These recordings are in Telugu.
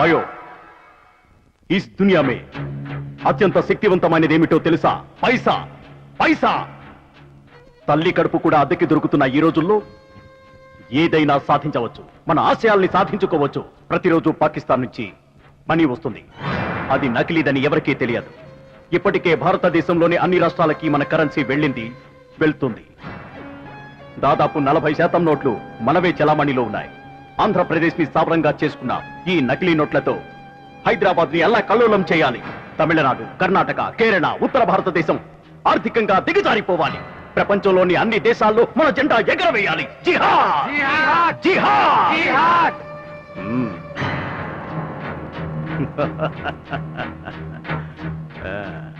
బయో ఇస్ దునియామే అత్యంత శక్తివంతమైనదేమిటో తెలుసా? పైసా పైసా. తల్లి కడుపు కూడా అద్దెకి దొరుకుతున్న ఈ రోజుల్లో ఏదైనా సాధించవచ్చు. మన ఆశయాల్ని సాధించుకోవచ్చు. ప్రతిరోజు పాకిస్తాన్ నుంచి మనీ వస్తుంది. అది నకిలీదని ఎవరికీ తెలియదు. ఇప్పటికే భారతదేశంలోని అన్ని రాష్ట్రాలకి మన కరెన్సీ వెళ్ళింది వెళ్తుంది. దాదాపు నలభై శాతం నోట్లు మనవే చలామణిలో ఉన్నాయి. ఆంధ్రప్రదేశ్ని స్థావరంగా చేసుకున్న ఈ నకిలీ నోట్లతో హైదరాబాద్ని అల్లా కల్లోలం చేయాలి. తమిళనాడు కర్ణాటక కేరళ ఉత్తర భారతదేశం ఆర్థికంగా దిగజారిపోవాలి. ప్రపంచంలోని అన్ని దేశాల్లో మన జెండా ఎగరవేయాలి. జిహాద్!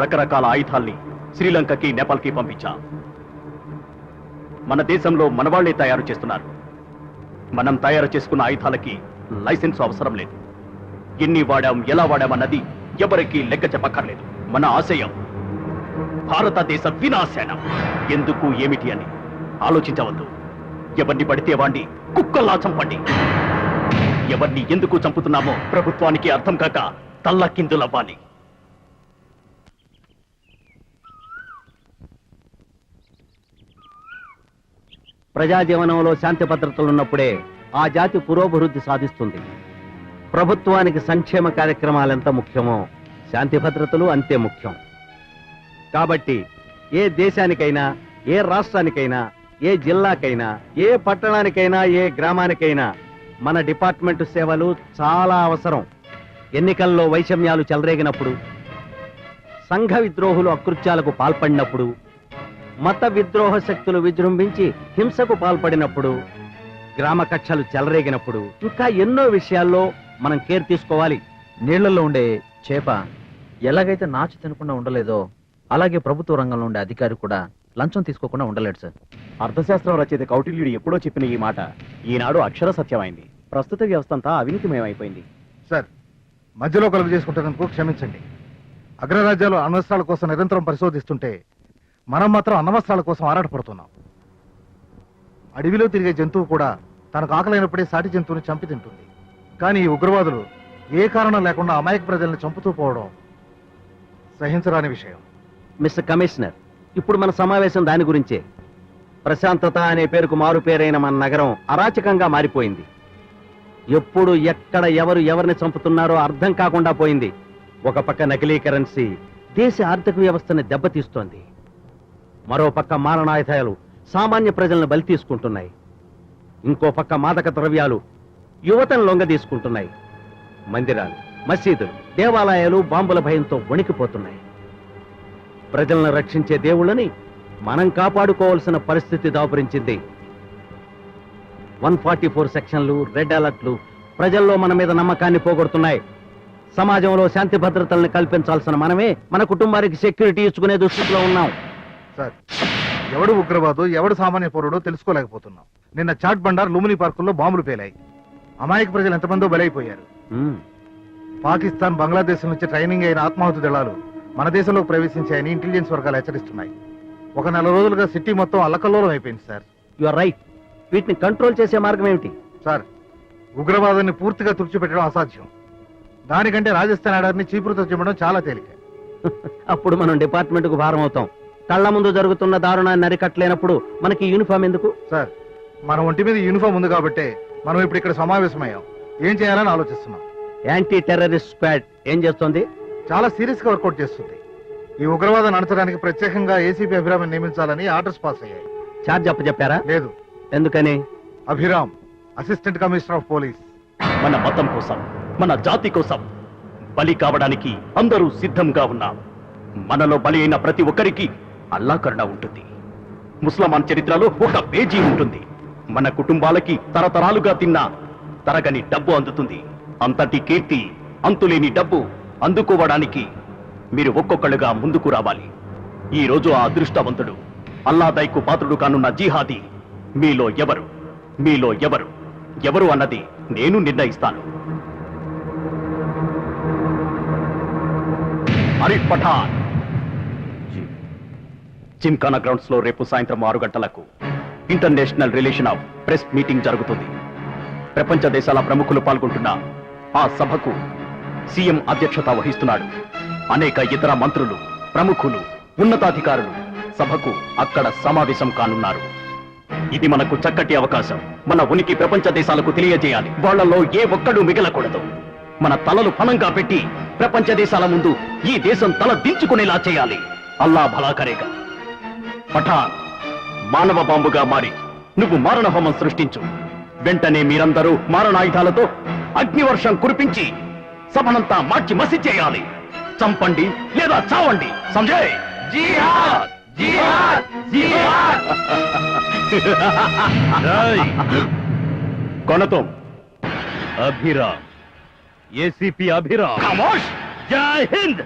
రకరకాల ఆయుధాల్ని శ్రీలంకకి నేపాల్కి పంపించాం. మన దేశంలో మనవాళ్ళే తయారు చేస్తున్నారు. మనం తయారు చేసుకున్న ఆయుధాలకి లైసెన్స్ అవసరం లేదు. ఎన్ని వాడాం ఎలా వాడామన్నది ఎవరికీ లెక్క చెప్పక్కర్లేదు. మన ఆశయం భారతదేశ వినాశనం. ఎందుకు ఏమిటి అని ఆలోచించవద్దు. ఎవరిని పడితే వాణ్ణి కుక్కల్లా చంపండి ఎవరిని ఎందుకు చంపుతున్నామో ప్రభుత్వానికి అర్థం కాక తల్లకిందులవ్వాలి. ప్రజా జీవనంలో శాంతి భద్రతలు ఉన్నప్పుడే ఆ జాతి పురోభివృద్ధి సాధిస్తుంది. ప్రభుత్వానికి సంక్షేమ కార్యక్రమాలు ఎంత ముఖ్యమో శాంతి భద్రతలు అంతే ముఖ్యం. కాబట్టి ఏ దేశానికైనా ఏ రాష్ట్రానికైనా ఏ జిల్లాకైనా ఏ పట్టణానికైనా ఏ గ్రామానికైనా మన డిపార్ట్మెంట్ సేవలు చాలా అవసరం. ఎన్నికల్లో వైషమ్యాలు చెలరేగినప్పుడు సంఘ విద్రోహులు అకృత్యాలకు పాల్పడినప్పుడు మత విద్రోహ శక్తులు విజృంభించి హింసకు పాల్పడినప్పుడు గ్రామ కక్షలు చెలరేగినప్పుడు ఇంకా ఎన్నో విషయాల్లో మనం కేర్ తీసుకోవాలి. నీళ్ళలో ఉండే చేప ఎలాగైతే నాచు తినకుండా ఉండలేదో అలాగే ప్రభుత్వ రంగంలో ఉండే అధికారి కూడా లంచం తీసుకోకుండా ఉండలేడు సార్. అర్థశాస్త్రం రచయిత కౌటిల్యుడు ఎప్పుడో చెప్పిన ఈ మాట ఈనాడు అక్షర సత్యమైంది. ప్రస్తుత వ్యవస్థ అంతా అవినీతిమయమైపోయింది. సార్ మధ్యలో కలుగు చేసుకుంటున్నందుకు క్షమించండి. అగ్రరాజ్యాలు అణ్వస్త్రాల కోసం నిరంతరం పరిశోధిస్తుంటే మనం మాత్రం అన్నవస్త్రాల కోసం ఆరాటపడుతున్నాం. అడవిలో తిరిగే జంతువు కూడా తనకు ఆకలైనప్పుడే సాటి జంతువుని చంపి తింటుంది. కానీ ఈ ఉగ్రవాదులు ఏ కారణం లేకుండా అమాయక ప్రజల్ని చంపుతూ పోవడం సహించరాని విషయం. మిస్టర్ కమిషనర్ ఇప్పుడు మన సమావేశం దాని గురించే. ప్రశాంతత అనే పేరుకు మారు పేరైన మన నగరం అరాచకంగా మారిపోయింది. ఎప్పుడు ఎక్కడ ఎవరు ఎవరిని చంపుతున్నారో అర్థం కాకుండా పోయింది. ఒక పక్క నకిలీ కరెన్సీ దేశ ఆర్థిక వ్యవస్థని దెబ్బతీస్తోంది. మరో పక్క మారణాయుధాలు సామాన్య ప్రజలను బలి తీసుకుంటున్నాయి. ఇంకో పక్క మాదక ద్రవ్యాలు యువతను లొంగ తీసుకుంటున్నాయి. మందిరాలు మసీదులు దేవాలయాలు బాంబుల భయంతో వణికిపోతున్నాయి. ప్రజలను రక్షించే దేవుళ్ళని మనం కాపాడుకోవాల్సిన పరిస్థితి దాపురించింది. వన్ ఫార్టీ ఫోర్ సెక్షన్లు రెడ్ అలర్ట్లు ప్రజల్లో మన మీద నమ్మకాన్ని పోగొడుతున్నాయి. సమాజంలో శాంతి భద్రతల్ని కల్పించాల్సిన మనమే మన కుటుంబానికి సెక్యూరిటీ ఇచ్చుకునే దుస్థితిలో ఉన్నాం. సార్. ఎవడు ఉగ్రవాదు ఎవడు సామాన్య పౌరుడో తెలుసుకోలేకపోతున్నాం. నిన్న చాట్ బండార్ లుమిని పార్కుల్లో బాంబులు పేలాయి. అమాయక ప్రజలు ఎంతమందో బలైపోయారు. పాకిస్తాన్ బంగ్లాదేశ్ నుంచి ట్రైనింగ్ అయిన ఆత్మాహుతి దళాలు మన దేశంలోకి ప్రవేశించాయని ఇంటెలిజెన్స్ వర్గాలు హెచ్చరిస్తున్నాయి. ఒక నెల రోజులుగా సిటీ మొత్తం అల్లకల్లోలం అయిపోయింది సార్. యు ఆర్ రైట్ వీటిని కంట్రోల్ చేసే మార్గం ఏమిటి? సార్ ఉగ్రవాదాన్ని పూర్తిగా తుడిచిపెట్టడం అసాధ్యం. దానికంటే రాజస్థాన్ ఆడారిని చీపురుతో చెప్పడం చాలా తేలిక. అప్పుడు మనం డిపార్ట్మెంట్కు భారం అవుతాం. కళ్ళ ముందు జరుగుతున్న దారుణాన్ని అరికట్టలేనప్పుడు మనకి యూనిఫామ్ ఎందుకు? సార్ మన ఒంటి మీద యూనిఫామ్ ఉంది కాబట్టే మనం ఇప్పుడు ఇక్కడ సమావేశమయ్యాం. ఏం చేయాలని ఆలోచిస్తున్నాం? యాంటీ టెర్రరిస్ట్ స్క్వాడ్ ఏం చేస్తోంది? చాలా సీరియస్గా వర్కౌట్ చేస్తుంది. ఈ ఉగ్రవాదాన్ని అణచడానికి ప్రత్యేకంగా ఏసీపీ అభిరామ్ నియమించాలని ఆర్డర్స్ పాస్ అయ్యాయి. చార్జ్ చెప్పారా లేదు. ఎందుకని? Abhiram assistant commissioner of police మన మతం కోసం మన జాతి కోసం బలి కావడానికి అందరూ సిద్ధంగా ఉన్నాం. మనలో బలి అయిన ప్రతి ఒక్కరికి అల్లా కరుణ ఉంటుంది. ముస్లమాన్ చరిత్రలో ఒక పేజీ ఉంటుంది. మన కుటుంబాలకి తరతరాలుగా తిన్న తరగని డబ్బు అందుతుంది. అంతటి కీర్తి అంతులేని డబ్బు అందుకోవడానికి మీరు ఒక్కొక్కళ్ళుగా ముందుకు రావాలి. ఈ రోజు ఆ అదృష్టవంతుడు అల్లాదైకు పాత్రుడు కానున్న జీహాది మీలో ఎవరు? మీలో ఎవరు? ఎవరు అన్నది నేను నిర్ణయిస్తాను. అరిఫ్ పఠాన్ జిమ్ఖానా గ్రౌండ్స్లో రేపు సాయంత్రం ఆరు గంటలకు international relation of press meeting జరుగుతుంది. ప్రపంచ దేశాల ప్రముఖులు పాల్గొంటున్న ఆ సభకు సీఎం అధ్యక్షత వహిస్తున్నాడు. అనేక ఇతర మంత్రులు ప్రముఖులు ఉన్నతాధికారులు సభకు అక్కడ సమావేశం కానున్నారు. ఇది మనకు చక్కటి అవకాశం. మన ఉనికి ప్రపంచ దేశాలకు తెలియజేయాలి. వాళ్ళలో ఏ ఒక్కడు మిగలకూడదు. మన తలలు ఫలంగా పెట్టి ప్రపంచ దేశాల ముందు ఈ దేశం తల దించుకునేలా చేయాలి. అల్లా భలా కరేగా పఠాన్ మానవ బాంబుగా మారి నువ్వు మారణ హోమం సృష్టించు. వెంటనే మీరందరూ మారణాయుధాలతో అగ్నివర్షం కురిపించి సభనంతా మార్చి మసి చేయాలి. చంపండి లేదా చావండి. సంజయ్! కొనతం. అభిరామ్. ఏసీపీ అభిరామ్. జై హింద్!